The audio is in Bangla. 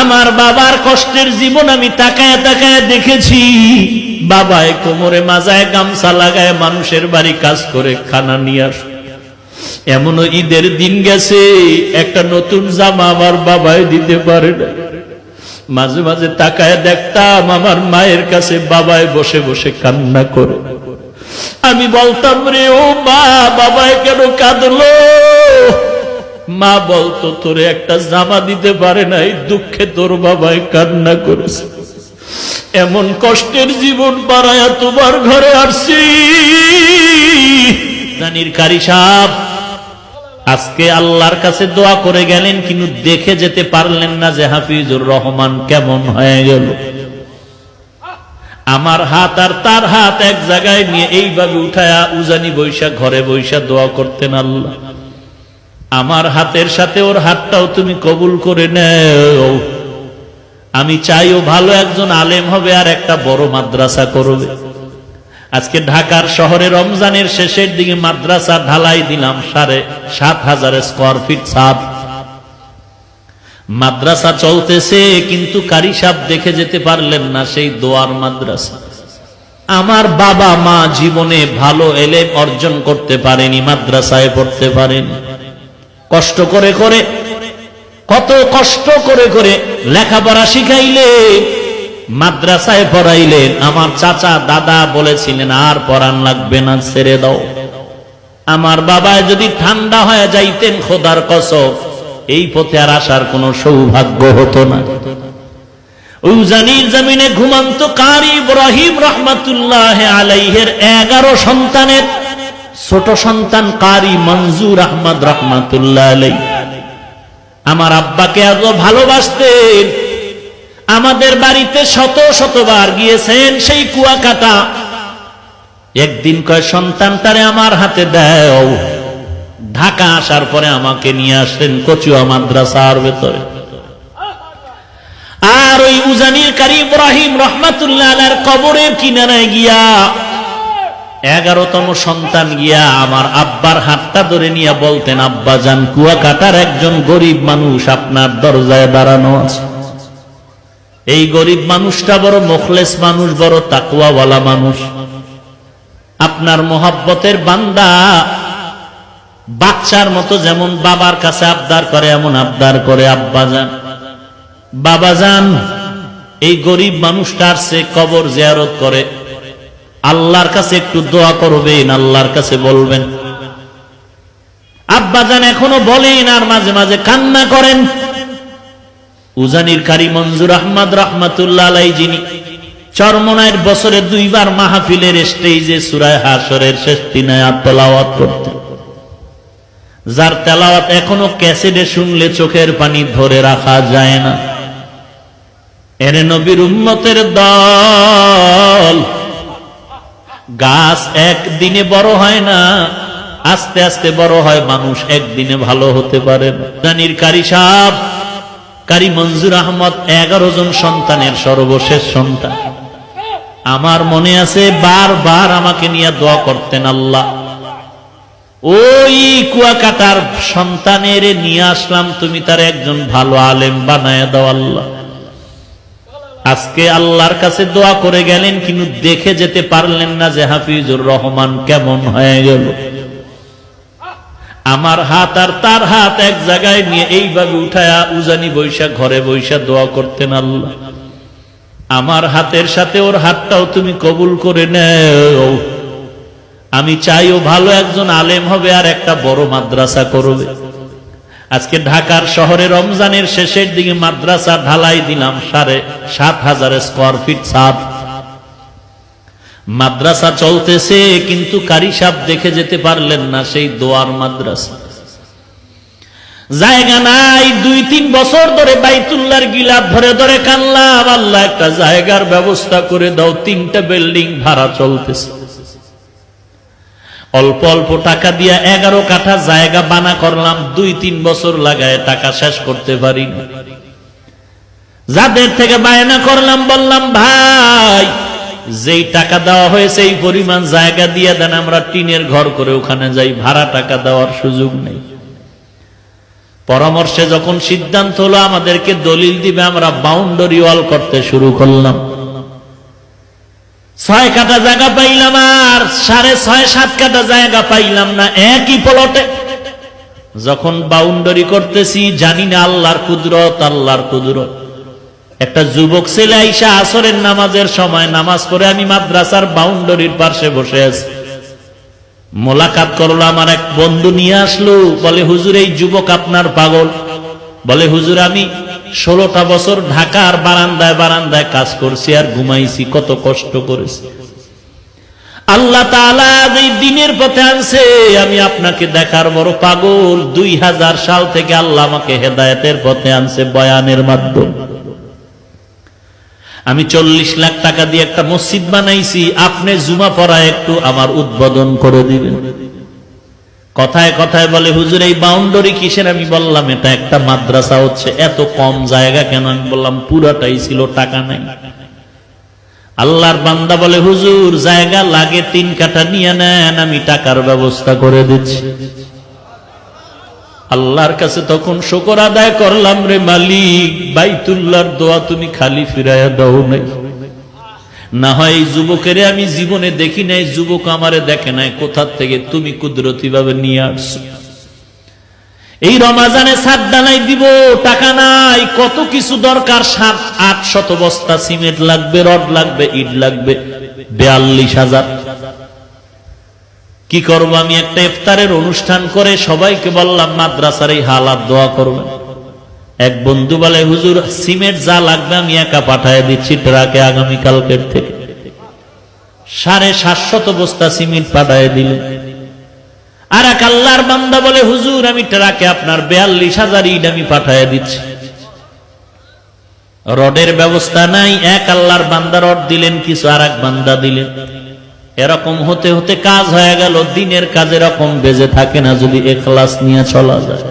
আমার বাবার কষ্টের জীবন আমি তাকায় তাকায় দেখেছি। বাবায় কোমরে মাজায় গামছা লাগায় মানুষের বাড়ি কাজ করে খানা নিয়ে আস। এমনও ঈদের দিন গেছে, একটা নতুন জামা আমার বাবায় দিতে পারে না। মাঝে মাঝে তাকায় দেখতাম আমার মায়ের কাছে বাবায় বসে বসে কান্না করে। আমি বলতাম, রে ও মা বাবায় কেন কাঁদলো? মা বলতো, তোরে একটা জামা দিতে পারে নাই, দুঃখে তোর বাবায় কান্না করেছে। এমন কষ্টের জীবন পাড়ায়া তোমার ঘরে আসছি রানীর কারি সাহ আজকে আল্লাহর কাছে দোয়া করে গেলেন, কিন্তু দেখে যেতে পারলেন না যে হাফিজুর রহমান কেমন হয়ে গেল। আমার হাত আর তার হাত এক জায়গায় নিয়ে এইভাবে উঠায়া উজানি বৈশা ঘরে বৈশা দোয়া করতেন আল্লাহ। আমার হাতের সাথে ওর হাতটাও তুমি কবুল করে নেও। আমি চাই ও ভালো একজন আলেম হবে আর একটা বড় মাদ্রাসা করবে। আজকে ঢাকার শহরে রমজানের শেষের দিকে মাদ্রাসা ঢালাই দিলাম সাড়ে সাত হাজার স্কোয়ার ফিট সাপ মাদ্রাসা চলতেছে, কিন্তু কারি সাপ দেখে যেতে পারলেন না সেই দোয়ার মাদ্রাসা। আমার বাবা মা জীবনে ভালো এলেম অর্জন করতে পারেনি, মাদ্রাসায় পড়তে পারেনি। কষ্ট করে করে, কত কষ্ট করে করে লেখাপড়া শিখাইলে, মাদ্রাসায় পড়াইলেন আমার চাচা, দাদা বলেছিলেন, আর পড়ান লাগবে না, ছেড়ে দাও। আমার বাবায় যদি ঠান্ডা হয়ে যাইতেন, খোদার কসম, এই পথে আর আসার কোনো সৌভাগ্য হতো না। জমিনে ঘুমান্ত কারি ইব্রাহিম রহমাতুল্লাহ আলাইহের এগারো সন্তানের ছোট সন্তান কারি মঞ্জুর আহমদ রহমাতুল্লাহ আমার আব্বাকে এত ভালোবাসতেন। আমাদের বাড়িতে শত শতবার গিয়েছেন সেই কুয়াকাটা। একদিন কয়, সন্তান তারে আমার হাতে দেও। ঢাকা আসার পরে আমাকে নিয়ে আসলেন কচুয়া মাদ্রাসার ভেতরে। আর ওই উজানির কারি ইব্রাহিম রহমাতুল্লাহ কবরের কিনারায় গিয়া এগারোতম সন্তান গিয়া আমার আব্বার হাতটা ধরে নিয়ে বলতেন, আব্বা যান, কুয়াকাটার একজন গরিব মানুষ আপনার দরজায় দাঁড়ানো আছে। এই গরিব মানুষটা বড় মুখলেস মানুষ, বড় তাকুয়াওয়ালা মানুষ। আপনার মোহাব্বতের বান্দা বাচ্চার মতো যেমন বাবার কাছে আবদার করে, এমন আবদার করে, আব্বা যান, বাবা যান, এই গরিব মানুষটার সে কবর জিয়ারত করে আল্লাহর কাছে একটু দোয়া করবেন, আল্লাহর কাছে বলবেন। আব্বা যান এখনও বলেন আর মাঝে মাঝে কান্না করেন। উজানির কারি মঞ্জুর আহমদ রহমাতুল্লাহ যিনি চরমনায়ের বছরে দুইবার মাহফিলের স্টেজে সুরায় হাসরের শেষ দিনায় তেলাওয়াত করতেন যার তেলাওয়াত এখনও ক্যাসেটে শুনলে চোখের পানি ধরে রাখা যায় না। এরে নবীর উম্মতের দল গাছ একদিনে বড় হয় না, আস্তে আস্তে বড় হয়, মানুষ একদিনে ভালো হতে পারে জানির কারি সাহ কারি মঞ্জুর আহমদ এগারো জন সন্তানের সর্বশেষ সন্তান। আমার মনে আছে বারবার আমাকে নিয়ে দোয়া করতেন আল্লাহ। ওই কুয়াকাটার সন্তানের নিয়ে আসলাম, তুমি তার একজন ভালো আলেম বানায় দাও আল্লাহ। আজকে আল্লাহর কাছে দোয়া করে গেলেন, কিন্তু দেখে যেতে পারলেন না যে হাফিজুর রহমান কেমন হয়ে গেল। আমার হাত আর তার হাত এক জায়গায় নিয়ে এইভাবে উঠায়া উজানি বৈশা ঘরে বৈশা দোয়া করতেন আল্লাহ। আমার হাতের সাথে ওর হাতটাও তুমি কবুল করে নেও। আমি চাইও ভালো একজন আলেম হবে আর একটা বড় মাদ্রাসা করবে। আজকে ঢাকার শহরে রমজানের শেষের দিকে মাদ্রাসা ঢালাই দিলাম সাড়ে সাত হাজার স্কোয়ার ফিট সাপ মাদ্রাসা চলতেছে, কিন্তু কারি সাপ দেখে যেতে পারলেন না সেই দোয়ার মাদ্রাসা। জায়গা নাই, দুই তিন বছর ধরে বাইতুল্লার গিলাপ ধরে ধরে কানলাম, আল্লাহ একটা জায়গার ব্যবস্থা করে দাও, তিনটা বিল্ডিং ভাড়া চলতেছে। অল্প অল্প টাকা দিয়া এগারো কাঠা জায়গা বানা করলাম, দুই তিন বছর লাগায় টাকা শেষ করতে পারি যাদের থেকে বায়না করলাম, বললাম, ভাই, যেই টাকা দেওয়া হয়েছে, এই পরিমাণ জায়গা দিয়ে দেন, আমরা টিনের ঘর করে ওখানে যাই, ভাড়া টাকা দেওয়ার সুযোগ নেই। পরামর্শে যখন সিদ্ধান্ত হলো, আমাদেরকে দলিল দিবে, আমরা বাউন্ডারি ওয়াল করতে শুরু করলাম। ছয় কাটা জায়গা পাইলাম আর সাড়ে ছয়, সাত কাটা জায়গা পাইলাম না, একই পলটে যখন বাউন্ডারি করতেছি, জানি না আল্লাহর কুদরত আল্লাহর কুদরত। একটা যুবক ছেলে আইসা আসরের নামাজের সময় নামাজ পড়ে আমি মাদ্রাসার বাউন্ডারির পাশে বসে আছি। মোলাকাত করল আমার এক বন্ধু নিয়ে আসলো, বলে, হুজুর, এই যুবক আপনার পাগল। বলে, হুজুর, আমি ষোলোটা বছর ঢাকার বারান্দায় বারান্দায় কাজ করছি আর ঘুমাইছি, কত কষ্ট করেছি। আল্লাহ এই দিনের পথে আনছে, আমি আপনাকে দেখার বড় পাগল। দুই হাজার সাল থেকে আল্লাহ আমাকে হেদায়তের পথে আনছে বয়ানের মাধ্যমে। আমি চল্লিশ লাখ টাকা দিয়ে একটা মসজিদ বানাইছি, আপনি জুমা পড়া একটু আমার উদ্বোধন করে দিবেন। কথায় কথায় বলে, হুজুর, এই বাউন্ডারি কিসের? আমি বললাম, এটা একটা মাদ্রাসা হচ্ছে। এত কম জায়গা কেন? আমি বললাম, পুরাটাই ছিল টাকা নাই। আল্লাহর বান্দা বলে, হুজুর, জায়গা লাগে, তিন কাঠা নিয়ে নেন, আমি টাকার ব্যবস্থা করে দিচ্ছি। আল্লাহর কাছে তখন শকর আদায় করলাম, রে মালিক, বাইতুল্লাহর দোয়া তুমি খালি ফিরাইয়া দাও নাই। না হয় এই যুবকের আমি জীবনে দেখি নাই, যুবক আমারে দেখে নাই, কোথার থেকে তুমি কুদরতি ভাবে নিয়ে আসছো? এই রমাজানে সাত ডানাই দিব, টাকা নাই, কত কিছু দরকার, সাত, আট শত বস্তা সিমেন্ট লাগবে, রড লাগবে, ইট লাগবে, বেয়াল্লিশ হাজার। কি করব, আমি একটা ইফতারের অনুষ্ঠান করে সবাইকে বললাম, মাদ্রাসার এই হালাত দোয়া করবেন এক বন্ধু বলে, হুজুর, সিমেন্ট যা লাগবে আমি একা পাঠায় দিচ্ছি ট্রাকে আগামী কালকের থেকে। সাড়ে সাতশত বস্তা সিমেন্ট পাঠায় দিলেন। আর এক আল্লাহর বান্দা বলে, হুজুর, আমি ট্রাকে আপনার বেয়াল্লিশ হাজার ইট আমি পাঠায় দিচ্ছি। রডের ব্যবস্থা নাই, এক আল্লাহর বান্দা রড দিলেন, কিছু আর এক বান্দা দিলেন। এরকম হতে হতে কাজ হয়ে গেল, দিনের কাজ এরকম বেজে থাকে না, যদি এখলাস নিয়ে চলা যায়।